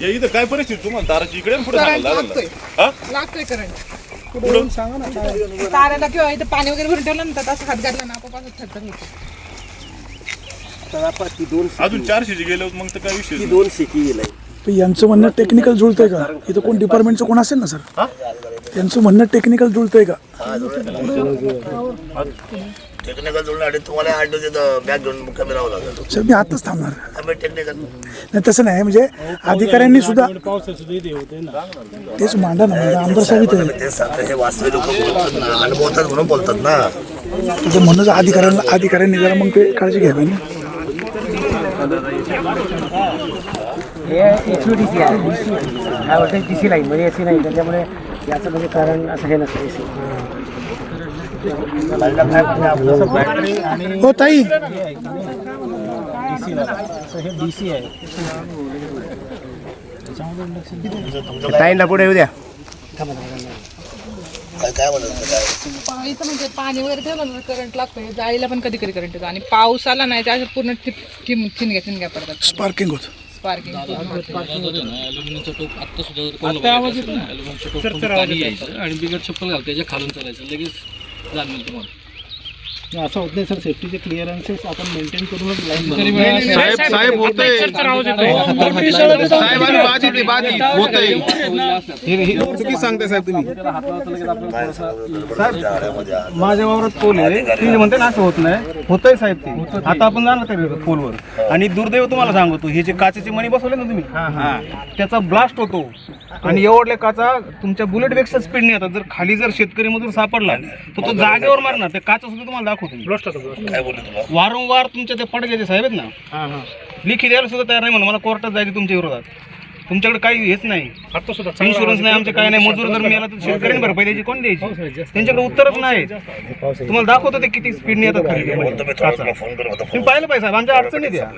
या इथं काय परिस्थिती? तुम्हाला ताराची इकडे पुढे करंट लागतोय. हा? लागतोय करंट पुढे? येऊन सांगा ना काय ताराला किंवा इथं पाणी वगैरे भरून ठेवलं ना तर असं हात घातला ना आपोआप असं थरथर होतं ती दोन अजून चारशे गेले मग तर काय विषय ती नाही. दोन गेलाय पण यांचं म्हणणं टेक्निकल जुळतंय का? इथं कोण डिपार्टमेंटचं कोण असेल ना सर त्यांचं म्हणणं टेक्निकल जुळतंय का? टेक्निकल जुळण्यासाठी तुम्हाला आठ दिवस बॅग घेऊन कमी राहावं लागेल. सर मी आताच थांबणार. त्यामुळे टेक्निकल नाही तसं नाही म्हणजे अधिकाऱ्यांनी सुद्धा तेच मांडा ना म्हणजे आमदार साहेब इथे आहेत. तेच सांगतो हे वास्तविक लोक बोलतात ना अनुभवतात म्हणून बोलतात ना. त्याचं म्हणणं अधिकाऱ्यांना अधिकाऱ्यांनी जरा मग ते काळजी घ्यावी ना हे एच डी सी आहे. काय वाटतं डी सी लाईन म्हणजे ए सी नाही त्याच्यामुळे याचं म्हणजे कारण असं हे नसतं ए सी हो ताई. ताईंना पुढे येऊ द्या. काय काय म्हणतात काय पा- इथं म्हणजे पाणी वगैरे ठेवलं ना करंट लागतोय. जाळीला पण कधी कधी करंट येतो. आणि पाऊस आला नाही त्या पूर्ण ठिणग्या ठिणग्या पडतात. स्पार्किंग होत. स्पार्किंग आणि बिगर चप्पल घाल त्याच्या खालून चालायचं. लगेच जाणवेल तुम्हाला असं होत नाही सर सेफ्टीचे क्लिअरन्सेस आपण मेंटेन करूनच साहेब साहेब होतंय साहेब आणि होतंय चुकी सांगताय साहेब तुम्ही माझ्या वावरात पोल आहे तुम्ही म्हणते ना असं होत नाही होतंय साहेब ते आता आपण जाणार त्या पोलवर आणि दुर्दैव तुम्हाला सांगतो हे जे काचेचे मणी बसवले ना तुम्ही त्याचा ब्लास्ट होतो आणि एवढल्या काचा तुमच्या बुलेटपेक्षा स्पीडने येतात जर खाली जर शेतकरी मधून सापडला तर तो जागेवर मारणार त्या काचा सुद्धा तुम्हाला काय बोलले तुला? वारंवार तुमच्या ते पडग्याचे साहेब आहेत ना? लिखी द्यायला सुद्धा तयार नाही म्हणून मला कोर्टात जायचं तुमच्या विरोधात. तुमच्याकडे काही हेच नाही. इन्शुरन्स नाही आमचे काही नाही. मजूर जर मिळाला तर शेतकऱ्यांनी भरपाई द्यायची. कोण द्यायची? त्यांच्याकडे उत्तरच नाही. तुम्हाला दाखवतो ते किती स्पीडने येतात खाली. बोलतो मी थोडा तुला फोन करत होता तुम्ही पाहिलं पाहिजे साहेब आमच्या अडचणी द्या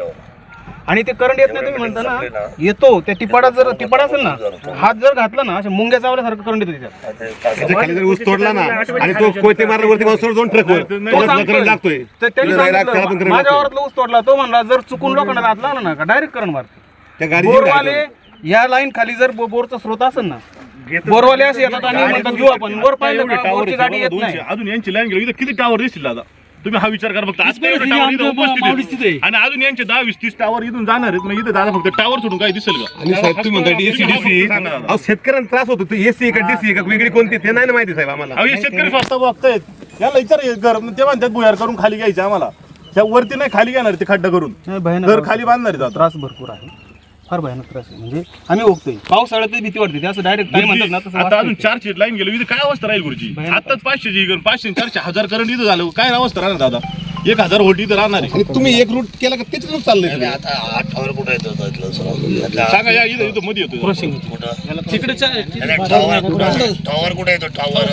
आणि ते करंट येत नाही तुम्ही म्हणता ना? येतो. त्या टिपाडात जर टिपाड असेल ना हात जर घातला ना अशा मुंग्या चावल्यासारखं करंट येतो त्याच्यात. त्याच्याखाली जर ऊस तोडला ना आणि तो कोयते मारल्यावरती माणूस दोन ट्रकवर. तो सांगतोय. लागतोय. तर त्यांनी त्याला त्याला पण सांगितलं, करंट माझ्या लागतोय. वावरातला ऊस तोडला तो म्हणला जर चुकून लोकांना हात लावला ना का डायरेक्ट करंट मारते. त्या गाडी बोरवाले या लाईन खाली जर बो- बोरचा स्रोत असेल ना बोरवाले असे येतात आणि म्हणतात घेऊ आपण वर पाहिलं का? बोरची गाडी येत नाही. अजून यांची लाईन गेली. इथं किती टावर दिसतील दादा तुम्ही हा विचार करा फक्त. आता एवढे tower इथं उपस्थित आहेत. आणि अजून यांचे दहा वीस तीस टावर इथून जाणार आहेत. मग इथं दादा फक्त टावर सोडून काय दिसेल का? आणि साहेब तुम्ही म्हणता डीसी डीसी अहो शेतकऱ्यांना त्रास होतो. ते एसी का डीसी का वेगळी कोणती ते नाही ना माहिती साहेब आम्हाला. अहो, हे शेतकरी स्वतः बघतायत. याला विचार हे घर ते म्हणतात भुयार करून खाली घ्यायचं आम्हाला. त्या वरती नाही खाली घेणार ते खड्डा करून. भयानक घर खाली बांधणार आहेत आता. त्रास भरपूर आहे. फार भयानक त्रास आहे. म्हणजे आम्ही ओळखतोय पावसाळ्यात भीती वाटते. ते असं डायरेक्ट काय म्हणतात ना तसं आता अजून. चारशे लाईन गेलो. इथं काय अवस्था राहील गुरुजी? आताच पाचशे जी पाचशे चारशे हजार करंट इथं झालं. काय अवस्था राहणार दादा? एक हजार व्होल्ट इथं राहणार आहे आणि तुम्ही एक रूट केला का त्याच्यातून चाललंय सगळं. आता आठ टावर कुठे येतो इथलं सांगा या इथं इथं मध्ये येतो कुठं टावर कुठं टावर कुठे येतो टावर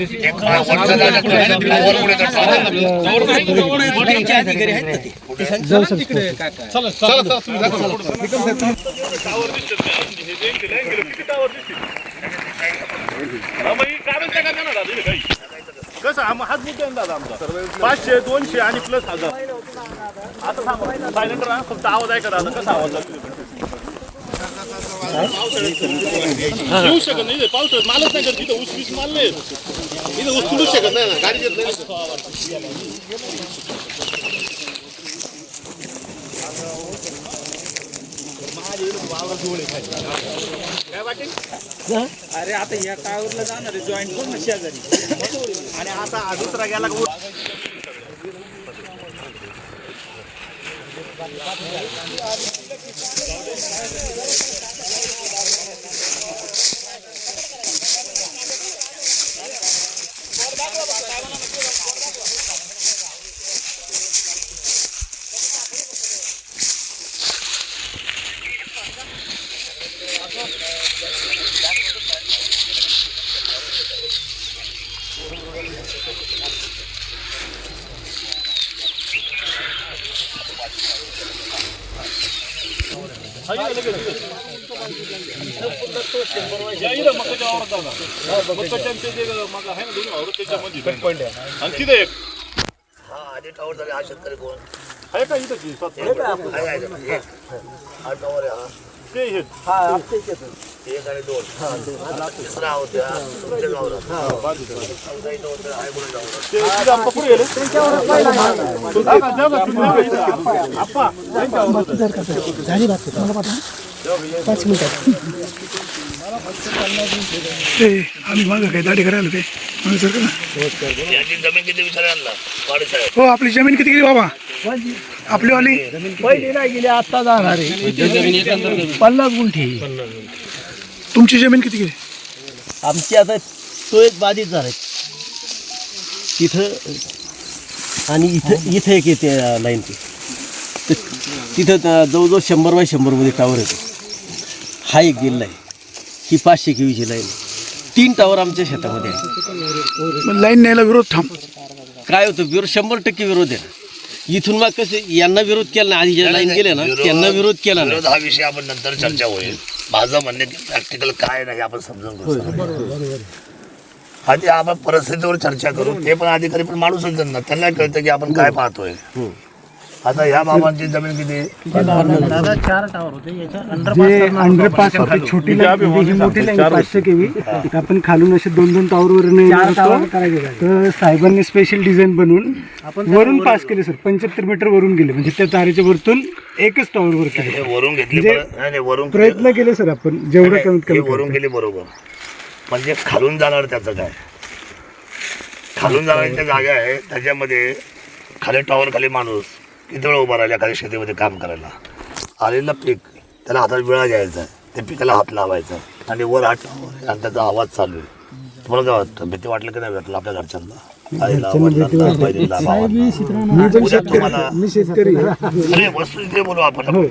एक वरचा जागा कुठे? टावर कुठे येतो टावर चला चला तुम्ही दाखवा. टावर दिसतात का? हे जे यांची लाईन गेली, किती टावर दिसतील हा, मग ही काढून टाका ना दादा इथं काही कसं आम- हाच मुद्दा आहे ना दादा आमचा. पाचशे दोनशे आणि प्लस हजार. आता थांबा सायलेंट राहा फक्त आवाज ऐका दादा कसा आवाज येऊ शकत नाही पावसाळ्यात मालच नाही करत इथं ऊस वीस माल नाही. इथं ऊस तुडूच शकत नाही ना गाडी येत नाही. अरे आता या टावरला जाणार आहे. जॉईंट करून शेजारी. आणि आता हा दुसरा गेला का या इथं मकाच्या जे मग आहे ना दोन्ही त्याच्यामध्ये आणि एक हा आधी टावर झाले हा शेतकरी कोण आहे का इथं हा. टावर आहे हा ते हे एक आणि दोन तिसरा होत्या तुमच्या झाली बात तुम्हाला पाठवा पाच मिनिटात ते आम्ही मागं काय दाढी करायला ते म्हणून सर जमीन किती हो आपली जमीन किती गेली बाबा? आपली वाली? पहिली नाही गेली आता जाणार आहे. पन्नास गुंठी. तुमची जमीन किती गेली? आमची आता तो एक बाधित झाला. तिथं आणि इथं इथं एक येते लाईन ती. तिथं जवळजवळ शंभर बाय शंभरमध्ये टावर येतो. हा एक गेलेला आहे ही पाचशे केवीची लाईन. तीन टावर आमच्या शेतामध्ये आहे. मग लाईन न्यायला विरोध थांब. काय होतं विरोध शंभर टक्के विरोध आहे ना. इथून मग कसं यांना विरोध केला ना आधी ज्या लाईन गेल्या ना त्यांना विरोध केला ना. विरोध हा विषय आपण नंतर चर्चा होईल. माझं म्हणणे प्रॅक्टिकल काय नाही आपण समजून घेऊ. आधी आपण परिस्थितीवर चर्चा करू. ते पण अधिकारी पण माणूसच आहेत ना. त्यांना कळतं की आपण काय पाहतोय. आता ह्या बाबांची जमीन किती? जे अंडरपास होते. छोटी लाईन ही मोठी लाईन पाचशे केवी. आपण खालून असे दोन दोन टावर तर साहेबांनी स्पेशल डिझाईन बनवून वरून पास केले सर पंच्याहत्तर मीटर वरून गेले. म्हणजे त्या तारेच्या वरतून एकच टावर वर केले. वरून घेतली म्हणजे बरं- नाही नाही, वरून प्रयत्न केले. सर आपण. जेवढं कमीत कमी वरून गेली बरोबर. म्हणजे खालून जाणार त्याचं काय? खालून जाणाऱ्या जागा आहे. त्याच्यामध्ये खाली टॉवर खाली माणूस. किती वेळ उभा राहिला एखाद्या शेतीमध्ये काम करायला. आलेलं पीक त्याला हातात विळा घ्यायचा त्या पिकाला हात लावायचा. आणि वर हात टॉवर आणि त्याचा आवाज चालू आहे. तुम्हाला काय वाटतं? भीती वाटलं की नाही वाटलं आपल्या घरच्यांना? आईला, वडिलांना, बहिणीला, भावांना. उद्या तुम्हाला मी शेतकरी अरे वस्तू बोलू आपण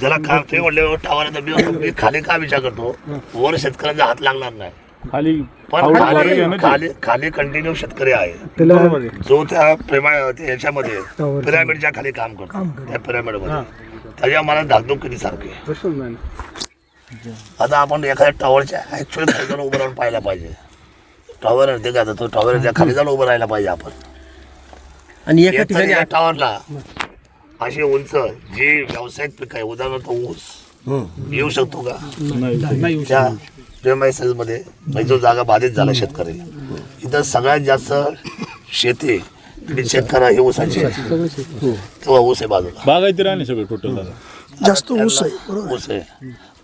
ज्याला काम ते टावर मी खाली का विचार करतो? वर शेतकऱ्यांचा हात लागणार नाही. खाली पण खाली खाली खाली कंटिन्यू शेतकरी आहे. त्याला जो त्या प्रेमा त्या याच्यामध्ये पिरामिडच्या खाली काम करतो. त्या पिरामिडमध्ये त्याच्या मला धाकधूक किती सारखे आता आपण एखाद्या टॉवरच्या ऍक्च्युअली खाली जाऊन उभं राहून पाहायला पाहिजे. टॉवर ते काय तो टॉवर त्या खाली जाऊन उभं राहायला पाहिजे आपण. आणि एका ठिकाणी या टॉवरला अशी उंच जी व्यावसायिक पीक आहे उदाहरणार्थ ऊस. येऊ शकतो का? त्या प्रेमाई मध्ये म्हणजे जो जागा बाधित झाला शेतकऱ्याला इथं सगळ्यात जास्त शेती शेतकऱ्या हे ऊसाची आहे. तेव्हा ऊस आहे बाजूला. बागायती राहणे सगळे टोटल जास्त ऊस आहे बरोबर. ऊस आहे.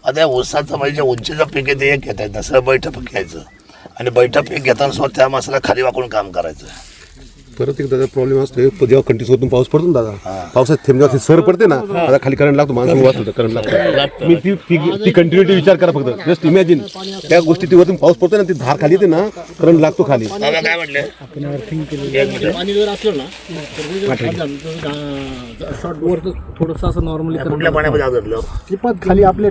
आता ऊसाचं म्हणजे उंचीचं पीक आहे ते एक घेता येत नसं बैठं पीक घ्यायचं आणि बैठं पीक घेताना सुद्धा त्या माणसाला खाली वाकून काम करायचं. परत एक दादा प्रॉब्लेम असतो जेव्हा कंटिन्यूस होतून पाऊस पडतो ना दादा. पावसात थेंब जेव्हा सर पडते ना आता खाली करंट लागतो माणसं वाचतो करंट लागतो. मी ती ती- कंटिन्युटी विचार करा फक्त. जस्ट इमॅजिन त्या गोष्टी ती वरतून पाऊस पडतो ना ती धार खाली येते ना करंट लागतो खाली. बाबा काय म्हटले? एक मिनिट. पाणी जर असलं ना तर शॉर्ट वर थोडंसं असं नॉर्मली खाली आपल्या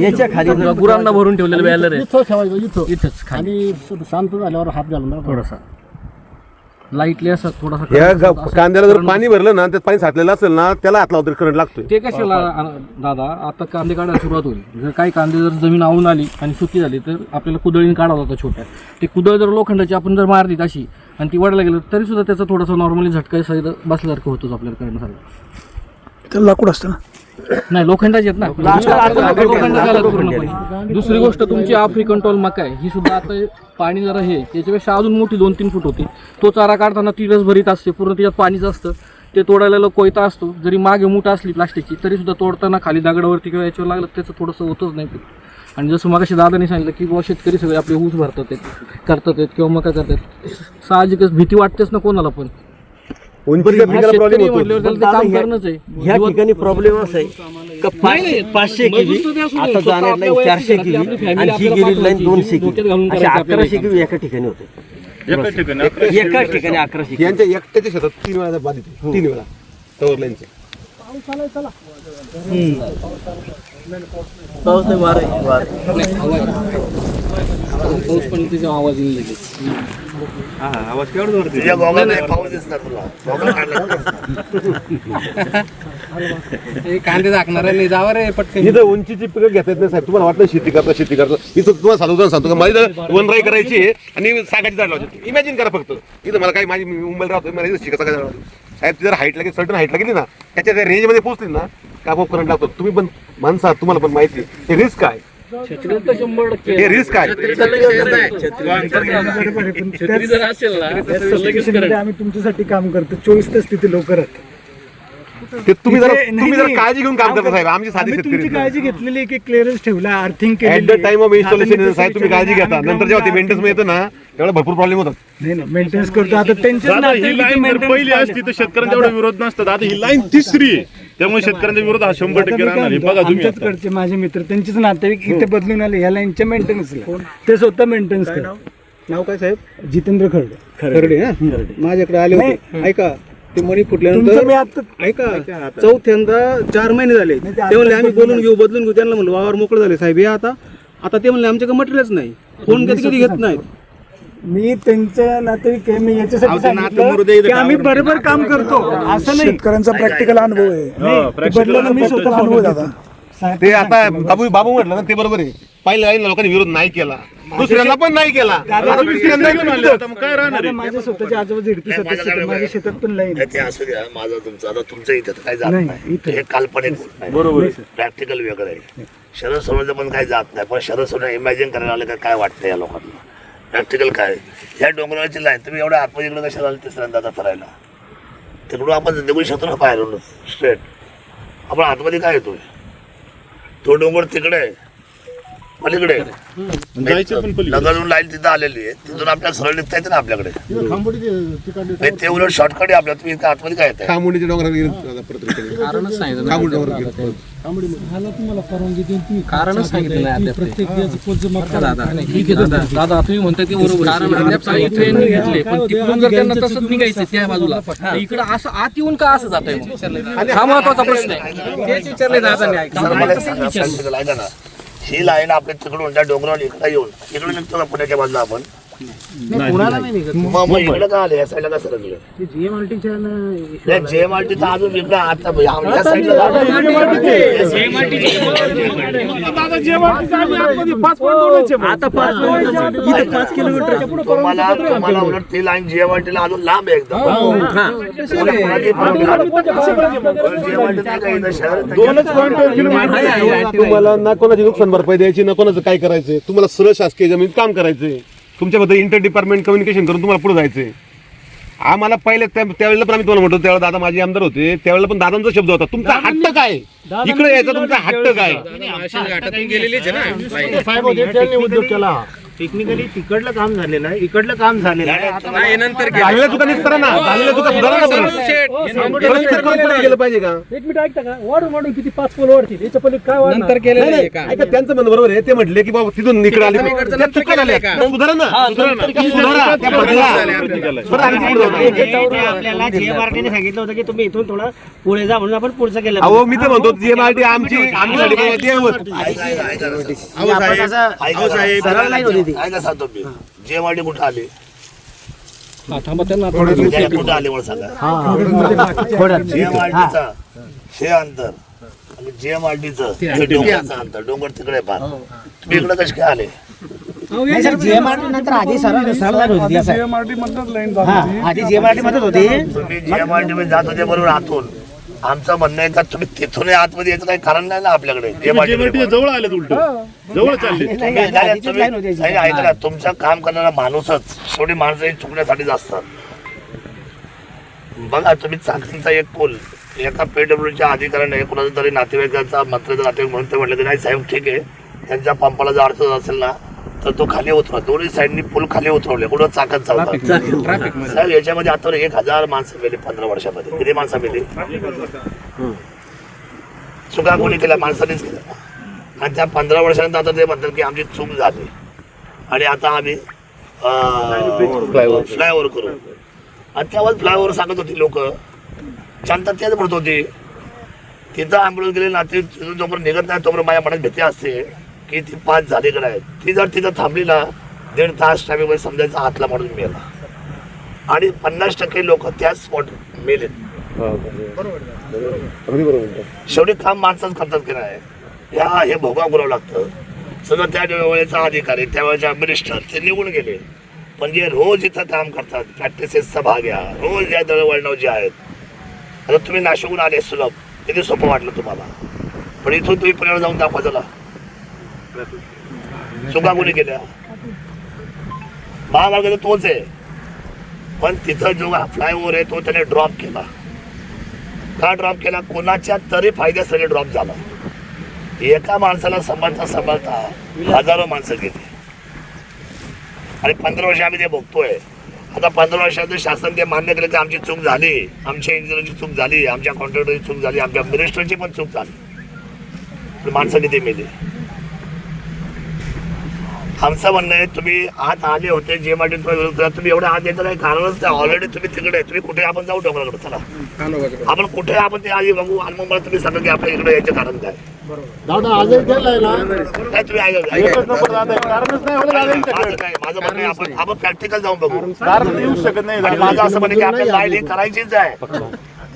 याच्या खाली गुरांना भरून ठेवलेलं बॅलर आहे. इथं ठेवायचं इथं. इथंच आणि शांत झाल्यावर हात घालून ना थोडासा. लाईटली असं थोडासा या गा- कांद्याला जर पाणी भरलं ना त्यात पाणी साठलेलं असेल ना त्याला हात लावतो करंट लागतोय. ते कशाला आ- दादा आता कांदे काढायला सुरुवात होईल. जर काही कांदे जर जमीन आवून आली आणि सुकी झाली तर आपल्याला कुदळीने काढावं लागतं छोट्या. ते कुदळ जर लोखंडाची आपण जर मारली अशी आणि ती वडला गेलं तरी सुद्धा त्याचा थोडासा नॉर्मली झटका सहित बसल्यासारखं होतोच आपल्याला करण्यासारखं त्याला लाकूड असतं ना? नाही लोखंडाची आहेत ना. लोखंडाची आलं पूर्णपणे. दुसरी गोष्ट तुमची आफ्रिकन टॉल मका आहे. ही सुद्धा आता पाणी जरा हे त्याच्यापेक्षा अजून मोठी दोन तीन फूट होती. तो चारा काढताना ती रस भरीत असते पूर्ण त्याच्यात पाणीच असतं. ते तोडायला कोयता असतो. जरी मागे मूठ असली प्लास्टिकची तरी सुद्धा तोडताना खाली दगडावरती किंवा याच्यावर लागलं त्याचं थोडंसं होतच नाही. आणि जसं मगाशी दादाने सांगितलं की बाबा शेतकरी सगळे आपले ऊस भरतात आहेत करतात आहेत किंवा मका करतात साहजिकच भीती वाटतेच ना कोणाला पण. ह्या ठिकाणी प्रॉब्लेम असा आहे का पाचशे पाचशे केवी आता जाणार लाईन चारशे केवी आणि ही गेली लाईन दोनशे केवी अशा अकराशे केवी एका ठिकाणी होते. एकाच ठिकाणी अकराशे. यांच्या एकट्याच्या शेतात तीन वेळा बाधित. तीन वेळा. टवर लाईनचे पाऊस नाही वार. पाऊस पण त्याचा आवाज येईल लगेच. गोगल काढला कांदे दाखणार नाही जावा रे पटकन. इथं उंचीची पिकं घेता येत नाही साहेब. तुम्हाला वाटतं शेती करता शेती करता. इथं तुम्हाला साधू उदाहरण सांगतो. का माझी जर वनराई करायची आहे आणि सागाची झाड लावायची इमॅजिन करा फक्त. इथं मला काही माझी मुंबईला राहतो मला इथं शिकायचं काय साहेब ती जर हाईटला गेली सर्टन हाईटला गेली ना त्याच्या त्या रेंजमध्ये पोहोचली ना आपोआप करंट लागतो तुम्ही पण माणसा तुम्हाला पण माहिती आहे. हे रिस्क आहे छत्री तर शंभर टक्के हे रिस्क आहे छत्री जर असेल ना तर लगेच करंट. आम्ही तुमच्यासाठी काम करतो चोवीस तास तिथे लवकर राहतो ते तुम्ही जरा तिथे- नाही, तुम्ही जरा नाही. काळजी घेऊन काम करता साहेब आमची साधी आम्ही तुमची शेतकरी काळजी घेतलेली की क्लिअरन्स ठेवला earthing at the time of installation साहेब तुम्ही काळजी घेता. नंतर जेव्हा ते मेंटेन्स येतं ना तेवढा भरपूर प्रॉब्लेम होतात. नाही नाही मेंटेनन्स करतो. आता दादा ही लाईन जर पहिली. असती तर शेतकऱ्यांचा एवढा विरोध नसतात आता ही लाईन तिसरी आहे. त्यामुळे शेतकऱ्यांचा विरोध हा शंभर टक्के राहणार आहे. बघा तुम्ही आमच्याच आता. कडचे माझे मित्र त्यांचेच नातेवाईक इथे बदलून आले ह्या लाईनच्या मेंटेनन्सला ते स्वतः मेंटेनन्स करतात. नाव? काय साहेब? जितेंद्र खरडे. खरडे. हा? माझ्याकडे आले होते. ऐका ते मणी तुमचं फुटल्यानंतर मी आता ऐका चौथ्यांदा चार महिने झाले. नाही, ते ते म्हणले आम्ही बोलून घेऊ बदलून घेऊ. त्यांना म्हणलं वावर मोकळं झाले साहेब हे आता. आता ते म्हणले आमच्याकडे मटेरियलच नाही. फोन कधी कधी घेत नाहीत. मी त्यांच्या नातेवाईक आहे मी याच्यासाठी अहो, ते नातं सांगितलं मरू दे, इथं की आम्ही गावावर बरोबर काम करतो. असं नाही. शेतकऱ्यांचा प्रॅक्टिकल अनुभव आहे. नाही, ते बदलायला मी स्वतः अनुभव आहे दादा. ते आता बाबू बाबू म्हटलं ना ते बरोबर आहे. पहिल्या लाईन लोकांनी विरोध नाही केला. दुसऱ्यांना पण नाही केला. आता तिसऱ्यांदा तिसऱ्यांदा म्हणले, आता मग काय राहणार आता आहे? माझ्या स्वतःच्या आजोबा झिडपी नाही, सदस्य माझ्याकडे आहेत. माझ्या. शेतात पण लाईन नाही, ते असू द्या. माझं तुमचं आता तुमचं इथं तर काही जात नाही, नाही. इथं. हे काल्पनिक बरोबर आहे. प्रॅक्टिकल वेगळं आहे. शरद सोडण्याचं पण काही जात नाही. पण शरद सोडणं इमॅजिन करायला आलं का काय वाटतं या लोकांना? प्रॅक्टिकल काय? ह्या डोंगराची लाईन तुम्ही एवढ्या आतमध्ये इकडे कशाला आले तिसऱ्यांदा आता फिरायला? तिकडून आपण निघू शकतो ना बाहेरून स्ट्रेट आपण आतमध्ये काय येतोय? तो डोंगर तिकडे आहे. पलीकडे जायचं पण पलीकडे. लगडून लाईन तिथं आलेली आहे. तिथून आपल्याला सरळ निघता येते ना आपल्याकडे. नाही, ते उलट शॉर्टकट आहे आपल्या तुम्ही आतमध्ये काय येत खामुंडीच्या डोंगरावर गेलो return. कारणच सांगितलं खामुंडी डोंगरावर गेलो. कारणच सांगितलं नाही अद्याप दादा नाही, ठीक आहे दादा दादा. तुम्ही म्हणताय ते बरोबर कारण अद्याप काही ट्रेन घेतले पण तिकडून जर त्यांना तसंच निघायचं त्या बाजूला. तर इकडं असं आत येऊन का असं जात आहे हा महत्त्वाचा प्रश्न आहे. तेच विचारले दादाने तर मला सांगा, सांगितलं ऐका ना ही लाईन आपल्या तिकडून त्या डोंगरावर इकडे येऊन इकडे निघतो पुण्याच्या बाजूला आपण. मग मग इकडे का आले? या साईडला का सरकलं जेएमआरटी तर अजून इकडे आता या साईडला आता पाच इथं पाच किलोमीटर. तुम्हाला तुम्हाला उलट ती लाईन जेएमआरटीला अजून लांब आहे एकदम. तुम्हाला ना कोणाची नुकसान भरपाई द्यायची ना कोणाचं काय करायचंय? तुम्हाला सरळ शासकीय जमिनीत काम करायचंय. तुमच्याबद्दल इंटर डिपार्टमेंट कम्युनिकेशन करून तुम्हाला पुढे जायचंय. आम्हाला पहिले त्या- त्यावेळेला पण आम्ही तुम्हाला म्हणतो त्यावेळेला दादा माझे आमदार होते. त्यावेळेला पण दादांचा शब्द होता. तुमचा हट्ट काय? इकडे यायचा तुमचा हट्ट काय? उद्योग केला. टेक्निकली तिकडलं काम झालेलं आहे इकडलं काम झालेलं आहे झालेल्या चुका निस्तारा ना झालेल्या चुका सुधारा ना बरं. परत ते करून पुढे गेलं पाहिजे का एक मिनिट ऐकता का वाढून वाढून किती पाच पोल वाढतील याच्या पहिले काय वाढणार? नाही, नाही, ऐका त्यांचं म्हणणं बरोबर आहे ते म्हटले की बाबा तिथून इकडे आले त्या चुका झाल्या त्या सुधारा ना त्या सुधारा त्या बदला बरं आणखी पुढे जाऊ. आपल्याला जीएमआरटीने सांगितलं होतं की तुम्ही इथून थोडं पुढे जा म्हणून आपण पुढचं केलं अहो मी तर म्हणतो जीएमआरटी आमची आमच्यासाठी काय ते हवं. ऐका सांगतो मी. जेएमआरटी कुठं आली. थांबा त्यांना कुठं आले सांगा. हे अंतर. आणि जेएमआरटीचं हे डोंगराचं अंतर. डोंगर तिकडे फार तुम्ही इकडे कसे काय आले? नाही सर जीएमआरटी नंतर आधी सरळ सरळ लाईन होती असं हा आधी जीएमआरटी मध्येच होती. तुम्ही जेएमआरटी मध्ये जात होते बरोबर आतून. आमचं म्हणणं आहे का तुम्ही तिथून आतमध्ये यायचं काही कारण नाही ना आपल्याकडे. जेएमआरटी जवळ आले उलट. जवळ चालले. तुम्ही नाही, तुम्ही- नाही, ऐका ना तुमचं काम करणारा माणूसच शेवटी माणसं हे चुकण्यासाठीच असतात बघा तुम्ही चाकणचा एक पोल एका पीडब्ल्यूच्या अधिकाऱ्याने कुणाचा तरी नातेवाईकाचा मंत्र्याचा नातेवाईक म्हणून ते म्हटलं की नाही साहेब ठीक आहे. त्यांच्या पंपाला जर अडचण असेल ना तर तो खाली उतरवा. दोन्ही साईडनी पूल खाली उतरवले. कुठं चाकत चालतात साहेब याच्यामध्ये आता एक हजार माणसं मेली पंधरा वर्षामध्ये. किती माणसं मेली? चुका कोणी केल्या? माणसानेच केल्या. आणि त्या पंधरा वर्षानंतर आता ते म्हणतात की आमची चूक झाली. आणि आता आम्ही फ्लायओव्हर करू. आणि तेव्हाच फ्लायओव्हर सांगत होती लोक. जनता तेच म्हणत होती. तिथं ॲम्ब्युलन्स गेले ना ते तिथून जोपर्यंत निघत नाही तोपर्यंत माझ्या मनात भीती असते. की ती पाच झाली का नाही? ती जर तिथं थांबली ना दीड तास ट्रॅफिकमध्ये समजायचं हातला म्हणून मेला. आणि पन्नास टक्के लोक त्याच स्पॉट मेले शेवटी काम माणसाच करतात की नाही? या हे भोगा करावं लागतं. सगळं त्या वेळेचा अधिकारी त्यावेळेचे मिनिस्टर ते निघून गेले. पण जे रोज इथं काम करतात प्रॅक्टिसेसचा भाग या रोज या दळवळणाव जे आहेत. आता तुम्ही नाशिकहून आले सुलभ. किती सोपं वाटलं तुम्हाला? पण इथून तुम्ही पुण्याला जाऊन दाखवा चला चुका कोणी केल्या महामार्ग तर तोच आहे. पण तिथं जो फ्लायओव्हर आहे तो त्याने ड्रॉप केला. का ड्रॉप केला? कोणाच्या तरी फायद्यासाठी ड्रॉप झाला. एका माणसाला सांभाळता सांभाळता हजारो माणसं घेते आणि पंधरा वर्ष आम्ही ते बघतोय. आता पंधरा वर्षात शासन ते मान्य केलं की आमची चूक झाली. आमच्या इंजिनियरची चूक झाली. आमच्या कॉन्ट्रॅक्टरची चूक झाली. आमच्या मिनिस्टरची पण चूक झाली. माणसं किती मेली. आमचं म्हणणं आहे तुम्ही आत आले होते जे साठी तुम्ही एवढे आत येतं काही कारणच नाही. ऑलरेडी तुम्ही तिकडे. तुम्ही कुठे आपण जाऊ डोंगराकडे चला. आपण कुठे आपण ते आधी बघू. आणि मग मला तुम्ही सांगा की आपल्या इकडे यायचं कारण काय. दादा आजही केलंय ना? काय तुम्ही ऐका- एकच ऐका. नंबर दादा आहे. कारणच नाही होला दादा माझं यांच्याकडे. काय माझं म्हणणं आहे आपण आपण प्रॅक्टिकल जाऊन बघू. कारण येऊ शकत नाही. माझं असं म्हणणं की आपल्याला लाईन हे करायचीच आहे.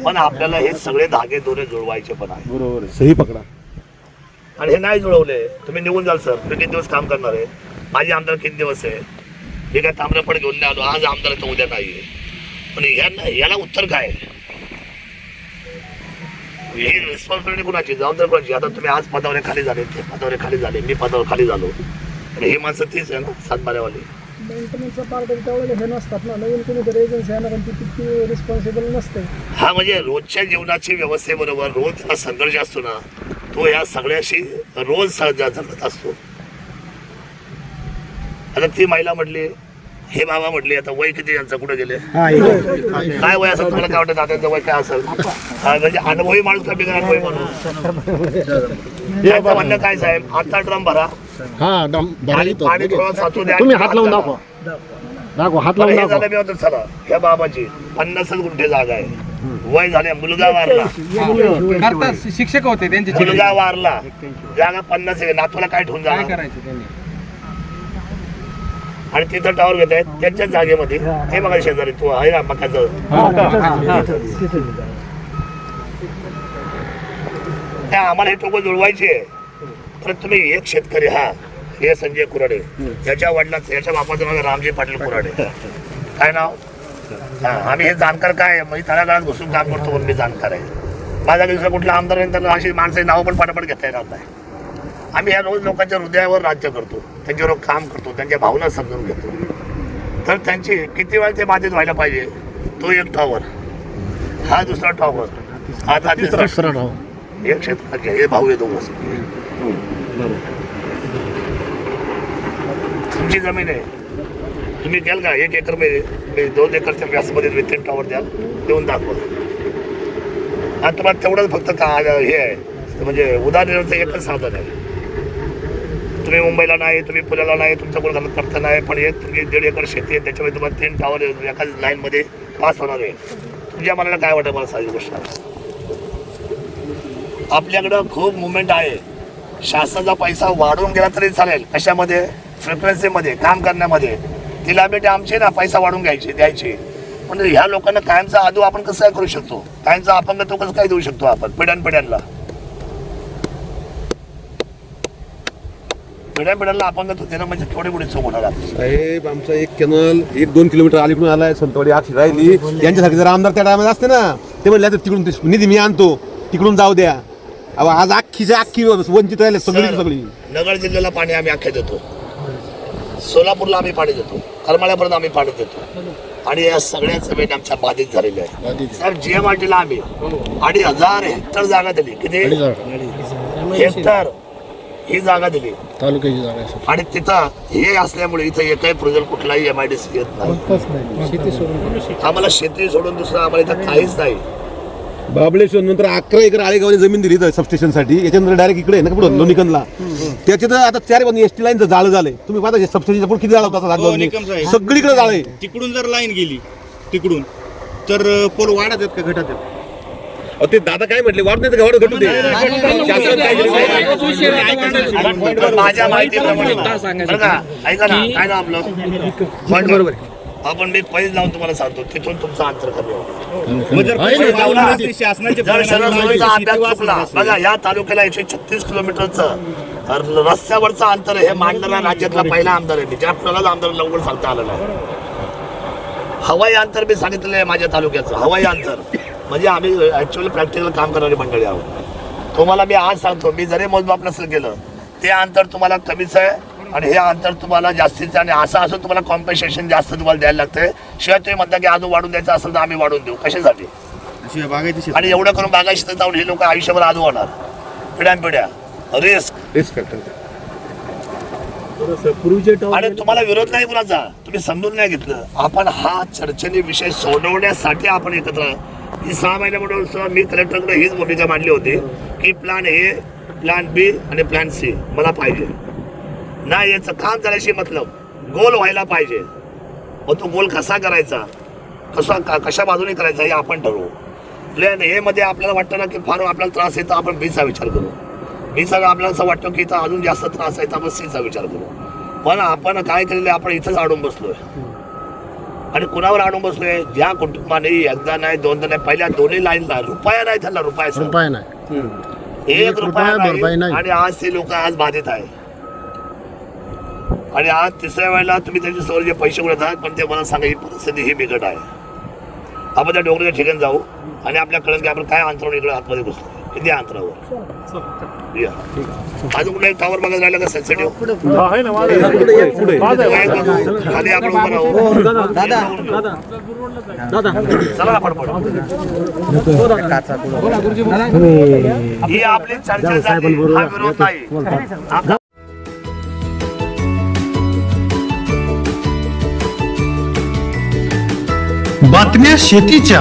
पण आपल्याला हे सगळे धागे दोरे जुळवायचे पण आहे बरोबर सही पकडा. आणि हे नाही जुळवले. तुम्ही निघून जाल सर. तुम्ही किती दिवस काम करणार आहे? माझे आमदार किती दिवस आहे हे काय ताम्रपड घेऊन नाही आलो आज आमदार तर उद्या नाहीये पण यांना याला उत्तर काय? ही रिस्पॉन्सिबिलिटी कुणाची? जबाबदारी कुणाची? आता तुम्ही आज पदावर खाली झाले ते पदावर खाली झाले मी पदावर खाली झालो. आणि ही माणसं तीच आहे ना सातबाऱ्यावाली. मेंटेनन्सचा पार्ट त्यावेळेला हे नसतात ना. नवीन कोणीतरी एजन्सी येणार आणि ती तितकी रिस्पॉन्सिबल नसते. हा म्हणजे रोजच्या जीवनाची व्यवस्थेबरोबर रोज हा संघर्ष असतो ना तो या सगळ्याशी रोज जगत असतो. आता ती महिला म्हटली हे बाबा म्हटले आता वय किती यांचं? कुठे गेले? काय वय असेल? तुम्हाला काय वाटतं? दादांचं वय काय असेल? हा, म्हणजे अनुभवी माणूस का बिगर अनुभवी माणूस? म्हणणं काय साहेब? आता ड्रम भरा. हा आणि. पाणी थोडं साचू द्या तुम्ही आणि हात लावून करा. दाखवा. दाखवा हात बरं, लावून हे झालं मी होतं चला ह्या बाबाची पन्नासच गुंठे जागा आहे. वय झाले मुलगा वारला. शिक्षक होते त्यांचे मुलगा वारला. जागा पन्नास आहे. नातूला काय ठेवून काय जाणार आणि तिथं टावर घेत आहेत. त्यांच्याच जागेमध्ये. हे. बघा शेजारी. तू आहे ना मकाचं? हे आम्हाला हे टोकं जुळवायचे तर तुम्ही एक शेतकरी हा. हे संजय कुराडे. याच्या वडिलाचं याच्या बापाचं नाव रामजी पाटील कुराडे. काय नाव? हा आम्ही हे जाणकार काय? मी तळागाळात घुसून काम करतो म्हणून मी जाणकार आहे. माझा दुसरा कुठला आमदार तर अशी माणसं नावं पण पटापट घेता येणार नाही. आम्ही या रोज लोकांच्या हृदयावर राज्य करतो. त्यांच्याबरोबर काम करतो. त्यांच्या भावना समजून घेतो. तर त्यांची किती वेळा ते बाधित व्हायला पाहिजे? तो एक टॉवर हा दुसरा टॉवर हा तिसरा राव एक शेतकऱ्याचे हे भाऊ दोघं. तुमची जमीन आहे. तुम्ही द्याल का? एक एकरमध्ये दोन एकरच्या व्यासमध्ये विथिन टॉवर द्याल. देऊन दाखवा. आणि तुम्हाला तेवढंच फक्त का हे आहे. म्हणजे उदाहरणाचं एकच साधन आहे. तुम्ही मुंबईला नाही तुम्ही पुण्याला नाही तुमचं कोण झालं करता नाही पण एक तुम्ही दीड एकर शेती आहे त्याच्यामध्ये तुम्हाला तीन टावर एका लाईनमध्ये पास होणार आहे. तुमच्या मनाला काय वाटतं मला साधी गोष्ट? आपल्याकडं खूप मुवमेंट आहे. शासनाचा पैसा वाढवून गेला तरी चालेल. कशामध्ये? फ्रिक्वेन्सीमध्ये काम करण्यामध्ये. तिला बेटे आमचे ना पैसा वाढवून घ्यायचे द्यायचे. पण ह्या लोकांना कायमचा आदू आपण कसं काय करू शकतो? कायमचा अपंगत्व कसं काय देऊ शकतो आपण? पिढ्यान पिढ्यांना पिढ्यान पिढ्यांना अपंगत्व देणं म्हणजे थोडी मोठी चूक होणार. साहेब आमचा एक कॅनल एक दोन किलोमीटर अलीकडून आलाय संतवाडी आखी राहिली. यांच्यासारखे जर आमदार त्या टायमात असते ना ते म्हणले आता तिकडून ते निधी मी आणतो तिकडून जाऊ द्या. अहो आज अख्खीच्या अख्खी वंचित राहिले सगळी सर, सगळी. नगर जिल्ह्याला पाणी आम्ही अख्खे देतो. सोलापूरला आम्ही पाणी देतो. करमाळ्यापर्यंत आम्ही पाणी देतो. आणि या सगळ्या जमीन आमच्या बाधित झालेल्या आहेत. सर जीएमआरटीला आम्ही अडीच हजार हेक्टर जागा दिली. किती? हेक्टर. ही जागा दिली. तालुक्याची जागा आहे, आणि तिथं हे असल्यामुळे इथं एकही प्रोजेक्ट कुठलाही एम आय डी सी येत नाही. आम्हाला शेती सोडून दुसरं आम्हाला इथं काहीच नाही. बाबळेश्वर नंतर अकरा एकर आळेगावने जमीन दिली सबस्टेशनसाठी. याच्यानंतर डायरेक्ट इकडे ना पुढे लोणीकंदला त्याच्यात आता चार पण एस टी लाईनचं जाळं झालंय. तुम्ही पाहता सबस्टेशनच्या पुढे किती जाळ होता हो, निकम साहेब. सगळीकडे जाळ आहे. तिकडून जर लाईन गेली तिकडून तर पोल वाढत आहेत का घटत आहेत? ते दादा काय म्हटले? वाढ नाही वाढ घटू दे शासन काय केलं? तोच विषय आता वाढायचा. पण माझ्या माहितीप्रमाणे मुद्दा सांगायचा. बरं का? ऐका ना काय ना आपलं? पॉईंट बरोबर. आपण मी पैज लावून तुम्हाला सांगतो तिथून तुमचं अंतर कमी पैसे शासनाचे? बघा या तालुक्याला एकशे छत्तीस किलोमीटरचं रस्त्यावरचं अंतर हे मांडणारा राज्यातला पहिला आमदार आहे मी. ज्या कुणालाच आमदार लवकर सांगता आलं नाही. हवाई अंतर मी सांगितलेलं आहे माझ्या तालुक्याचं हवाई अंतर. म्हणजे आम्ही ऍक्च्युअली प्रॅक्टिकल काम करणारी मंडळी आहोत. तुम्हाला मी आज सांगतो मी जरी मोजमाप नसेल केलं ते अंतर तुम्हाला कमीच आहे आणि हे अंतर तुम्हाला जास्तीचं आहे आणि असं असून तुम्हाला कॉम्पेन्सेशन जास्त तुम्हाला द्यायला लागतंय. शिवाय तुम्ही म्हणता की अजून वाढून द्यायचं असेल तर आम्ही वाढून देऊ. कशासाठी? आणि एवढं करून बागायची जाऊन हे लोक आयुष्यभर आजू होणार पिढ्यान पिढ्या रिस्क रिस्क आणि तुम्हाला विरोध नाही कुणाचा? तुम्ही समजून नाही घेतलं. आपण हा चर्चेने विषय सोडवण्यासाठी आपण एकत्र ही सहा महिन्यामध्ये सुद्धा मी कलेक्टरकडे हीच भूमिका मांडली होती की प्लॅन ए प्लॅन बी आणि प्लॅन सी मला पाहिजे. नाही याचं काम झाल्याशी मतलब. गोल व्हायला पाहिजे. व तो गोल कसा करायचा? कसा का- कशा बाजूने करायचा हे आपण ठरवू. प्लॅन ए मध्ये आपल्याला वाटतं ना की फार आपल्याला त्रास येतो आपण बीचा विचार करू. बीचा आपल्याला असं वाटतं की इथं अजून जास्त त्रास आहे तर आपण सीचा विचार करू. पण आपण काय केलेलं आहे, आपण इथंच अडून बसलोय. आणि कुणावर अडून बसलोय? ज्या कुटुंबाने एकदा नाही दोनदा नाही पहिल्या दोन्ही लाईनला रुपया नाही त्यांना रुपया रुपया नाही. एक रुपया नाही आणि आज ते लोक आज बाधित आहे. आणि आज तिसऱ्या वेळेला तुम्ही त्यांच्यासमोर जे पैसे उडतात पण ते मला सांगा ही परिस्थिती ही बिकट आहे. आपण त्या डोंगराच्या ठिकाणी जाऊ आणि आपल्या कळत की आपण काय अंतरावर इकडे आतमध्ये घुसलो किती अंतरावर? या. अजून कुठे? टावर बघायला राहिलं का सेन्सिटिव्ह आहे ना माझं खाली आपण उभं राहू. चला आपण पडू ही आपली चर्चा झाली. हा विरोध नाही. आप- बातम्या शेतीच्या.